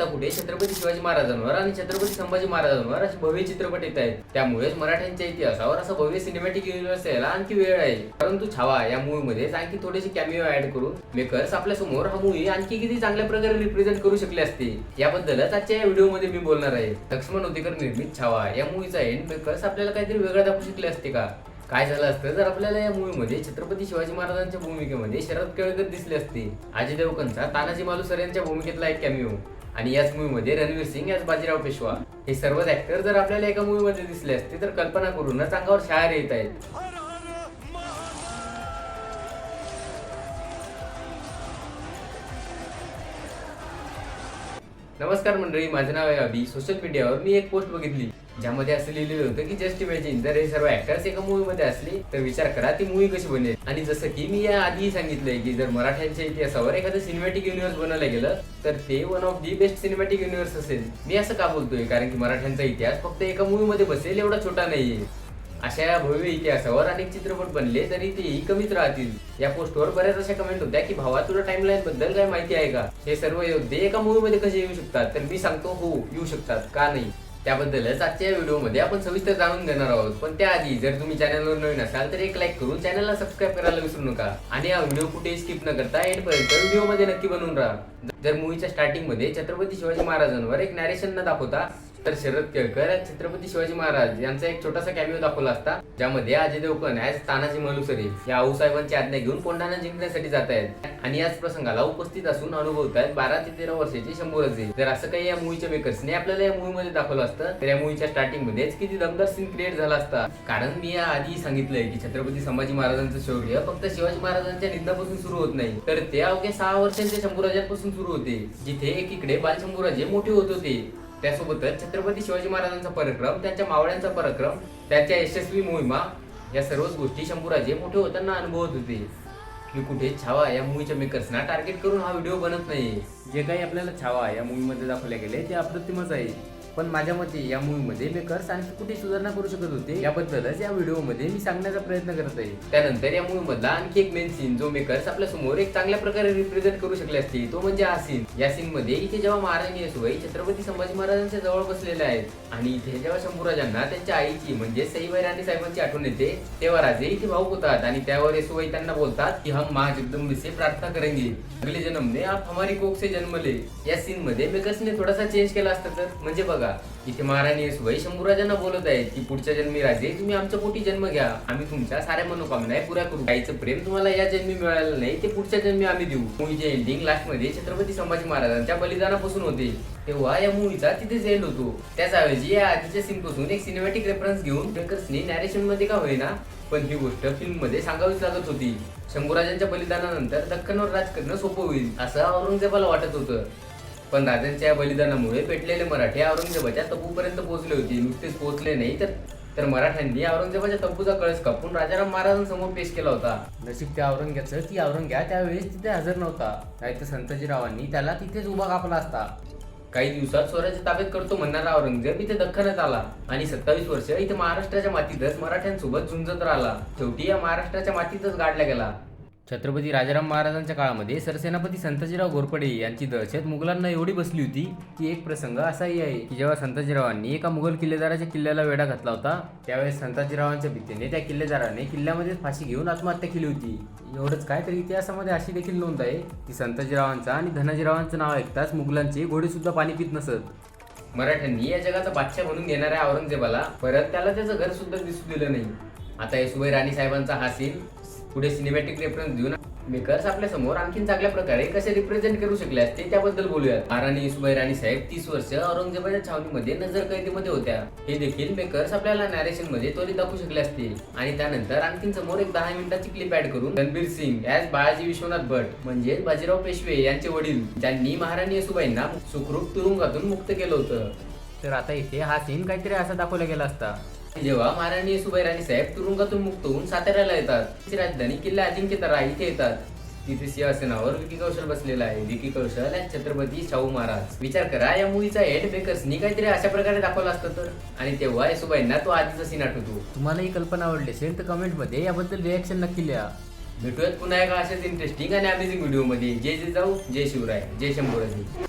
आता कुठे? छत्रपती शिवाजी महाराजांवर आणि छत्रपती संभाजी महाराजांवर असे भव्य चित्रपट येत आहेत. त्यामुळेच मराठ्यांच्या इतिहासावर असं भव्य सिनेमॅटिक युनिव्हर्स यायला आणखी वेळ आहे. परंतु छावा या मूवी मध्ये आणखी थोडेसे कॅमिओ ऍड करून मेकर्स आपल्यासमोर हा मूवी आणखी किती चांगल्या प्रकारे रिप्रेझेंट करू शकले असते याबद्दलच आजच्या या व्हिडिओमध्ये मी बोलणार आहे. लक्ष्मण होतेकर निर्मित छावा या मूवीचा एंड मेकर्स आपल्याला काहीतरी वेगळा दाखवू शकले असते का? काय झालं असतं? जर आपल्याला या मूवीमध्ये छत्रपती शिवाजी महाराजांच्या भूमिकेमध्ये शरद केळकर दिसले असते अजय देवकनचा तानाजी मालुसर यांच्या भूमिकेतला एक कॅमिओ आणि याच मूवीमध्ये रणवीर सिंग याच बाजीराव पेशवा. हे सर्वच ऍक्टर जर आपल्याला एका मूवीमध्ये दिसले असते तर कल्पना करूनच अंगावर शायर येत आहेत. नमस्कार मंडळी माझं नाव आहे अभि. सोशल मीडियावर मी एक पोस्ट बघितली. ज्यामध्ये असं लिहिलेलं होतं की जस्ट इमॅजिन जर हे सर्व ऍक्टर्स एका मूवी मध्ये तर विचार करा ती मूवी कशी बनेल? आणि जसं की मी या आधीही सांगितलंय की जर मराठ्यांच्या इतिहासावर एखादं सिनेमॅटिक युनिव्हर्स बनवलं गेलं तर ते one of the best cinematic universe असेल. मी असं का बोलतोय? कारण की मराठ्यांचा इतिहास फक्त एका मूवी मध्ये बसेल एवढा छोटा नाहीये. अशा या भव्य इतिहासावर अनेक चित्रपट बनले तरी तेही कमीच राहतील. या पोस्टवर बऱ्याच अशा कमेंट होत्या की भावा तुला टाइमलाईन बद्दल काय माहिती आहे का? हे सर्व योद्धे एका मूवी मध्ये कसे येऊ शकतात? तर मी सांगतो हो येऊ शकतात का नाही? त्याबद्दलच आजच्या व्हिडिओमध्ये आपण सविस्तर जाणून घेणार आहोत. पण त्याआधी जर तुम्ही चॅनलवर नवीन असाल तर एक लाईक करून चॅनलला सबस्क्राईब करायला विसरू नका. आणि हा व्हिडिओ कुठे स्किप न करता एंड पर्यंत व्हिडिओमध्ये नक्की बनवून राहा. जर मूवीच्या स्टार्टिंगमध्ये छत्रपती शिवाजी महाराजांवर एक नॅरेशन न दाखवता तर शरद केळकर छत्रपती शिवाजी महाराज यांचा एक छोटासा कॅमिओ दाखवला असता ज्यामध्ये अजय देवकन ऍज तानाजी मलुसरी या आऊसाहेबांची आज्ञा घेऊन कोंढाणा जिंकण्यासाठी जात आहेत. आणि याच प्रसंगाला उपस्थित असून अनुभवत आहेत बारा ते तेरा वर्षाचे शंभूराजे तर असं काही या मूवीच्या मेकर्सने आपल्याला या मूवी मध्ये दाखवलं असतं तर या मूवीच्या स्टार्टिंग मध्येच किती दमदार सीन क्रिएट झाला असता. कारण मी या आधी सांगितलंय की छत्रपती संभाजी महाराजांचं शौर्य फक्त शिवाजी महाराजांच्या निंदापासून सुरू होत नाही. तर ते अवघ्या सहा वर्षांच्या शंभूराजांपासून सुरू होते जिथे एकीकडे बालशंभूराजे मोठे होत होते. त्यासोबतच छत्रपती शिवाजी महाराजांचा पराक्रम त्यांच्या मावळ्यांचा पराक्रम त्यांच्या यशस्वी मोहिमा या सर्वच गोष्टी शंभूराजे मोठे होताना अनुभवत होते. मी कुठे छावा या मूवीच्या मेकर्सना टार्गेट करून हा व्हिडिओ बनत नाही जे काही आपल्याला छावा या मूवीमध्ये दाखवले गेले ते अप्रतिमच आहे. पण माझ्या मते या मूवीमध्ये मेकर्स आणखी कुठे सुधारणा करू शकत होते. याबद्दलच या व्हिडिओमध्ये मी सांगण्याचा प्रयत्न करत आहे. त्यानंतर या मूवी मधला आणखी एक मेन सीन जो मेकर्स आपल्यासमोर एक चांगल्या प्रकारे रिप्रेझेंट करू शकले असते तो म्हणजे हा सीन या सीन मध्ये इथे जेव्हा महाराणी येसुबाई छत्रपती संभाजी महाराजांच्या जवळ बसलेले आहेत आणि इथे जेव्हा शंभूराजांना त्यांच्या आईची म्हणजे सईबाई राणी साहेबांची आठवण येते तेव्हा राजे इथे भाऊक होतात आणि त्यावर येसुबाई त्यांना बोलतात की हम महा जगदंबेचे प्रार्थना करेंगे. अगले जन्म ने आप हमारी कोक से जन्मले या सीन मध्ये मेकर्सने थोडासा चेंज केला असता तर म्हणजे बघा इथे महाराणी येसुबाई शंभूराजांना बोलत आहे की पुढच्या जन्मी राजे तुम्ही आमच्या पोटी जन्म घ्या. आम्ही तुमच्या साऱ्या मनोकामना पुऱ्या करू. आईचं प्रेम तुम्हाला या जन्मी मिळालं नाही ते पुढच्या जन्मी आम्ही देऊ. मूवीचे एंडिंग लास्टमध्ये छत्रपती संभाजी महाराजांच्या बलिदानापासून होते. तेव्हा या मूवीचा तिथेच एंड होतो. त्याचऐवजी या आधीच्या सीन पासून एक सिनेमॅटिक रेफरन्स घेऊन मेकर्सने नॅरेशनमध्ये का होईना पण ही गोष्ट फिल्ममध्ये सांगावीच लागत होती. शंभूराजांच्या बलिदानानंतर दख्खनवर राज करणं सोपं होईल असं औरंगजेबाला वाटत होतं. पण राजांच्या या बलिदानामुळे पेटलेले मराठे औरंगजेबाच्या तब्बूपर्यंत पोहोचले होते. नुकतेच पोहोचले नाही तर तर मराठ्यांनी औरंगजेबाच्या तब्बूचा कळस कापून राजाराम महाराजांसमोर पेश केला होता. नशीब त्या औरंग्याचं की औरंग्या त्यावेळेस तिथे हजर नव्हता. नाही तर संतजीरावांनी त्याला तिथेच उभा कापला असता. काही दिवसात स्वराज्य ताब्यात करतो म्हणणारा औरंगजेब इथे दख्खनात आला आणि सत्तावीस वर्ष इथे महाराष्ट्राच्या मातीतच मराठ्यांसोबत झुंजत राहिला. शेवटी या महाराष्ट्राच्या मातीतच गाडला गेला. छत्रपती राजाराम महाराजांच्या काळामध्ये सरसेनापती संताजीराव घोरपडे यांची दहशत मुघलांना एवढी बसली होती की एक प्रसंग असाही आहे की जेव्हा संताजीरावांनी एका मुघल किल्लेदाराच्या किल्ल्याला वेढा घातला होता त्यावेळेस संताजीरावांच्या भीतीने त्या किल्लेदाराने किल्ल्यामध्येच फाशी घेऊन आत्महत्या केली होती. एवढंच काय तर इतिहासामध्ये अशी देखील नोंद आहे की संताजीरावांचा आणि धनाजीरावांचं नाव ऐकताच मुघलांचे घोडे सुद्धा पाणी पित नसत. मराठ्यांनी या जगाचा बादशाह म्हणून घेणाऱ्या औरंगजेबाला परत त्याला त्याचं घर सुद्धा दिसू दिलं नाही. आता येसुबाई राणी साहेबांचा हा सीन पुढे सिनेमॅटिक रेफरन्स देऊन मेकर्स आपल्यासमोर आणखीन चांगल्या प्रकारे कसे रिप्रेझेंट करू शकले असते त्याबद्दल बोलूयात. महाराणी येसुबाई राणी साहेब तीस वर्ष औरंगजेबाच्या छावणीमध्ये नजर कैदीमध्ये होत्या. हे देखील मेकर्स आपल्याला नॅरेशनमध्ये त्वरित दाखवू शकले असते. आणि त्यानंतर आणखीन समोर एक दहा मिनिटाची क्लिप ऍड करून रणबीर सिंग ऍज बाळाजी विश्वनाथ भट म्हणजे बाजीराव पेशवे यांचे वडील ज्यांनी महाराणी सुबाईंना सुखरूप तुरुंगातून मुक्त केलं होतं. तर आता इथे हा सीन काहीतरी असा दाखवला गेला असता. जेव्हा महाराणी येसुबाई राणी साहेब तुरुंगातून मुक्त होऊन साताऱ्याला येतात राजधानी किल्ला अजिंक्य तरा इथे येतात. तिथे सिंहासनावर विकी कौशल बसलेला आहे. विकी कौशल आणि छत्रपती शाहू महाराज. विचार करा या मूवीचा हेड मेकर्सनी काहीतरी अशा प्रकारे दाखवला असतं तर? आणि तेव्हा येसुबाईंना तो आधीचा सीन आठवतो. तुम्हाला ही कल्पना आवडली असेल तर कमेंटमध्ये याबद्दल रिॲक्शन नक्की लिहा. भेटूयात पुन्हा एका अशाच इंटरेस्टिंग आणि अमेझिंग व्हिडिओमध्ये. जय जय जाऊ जय शिवराय जय शंभूराजी.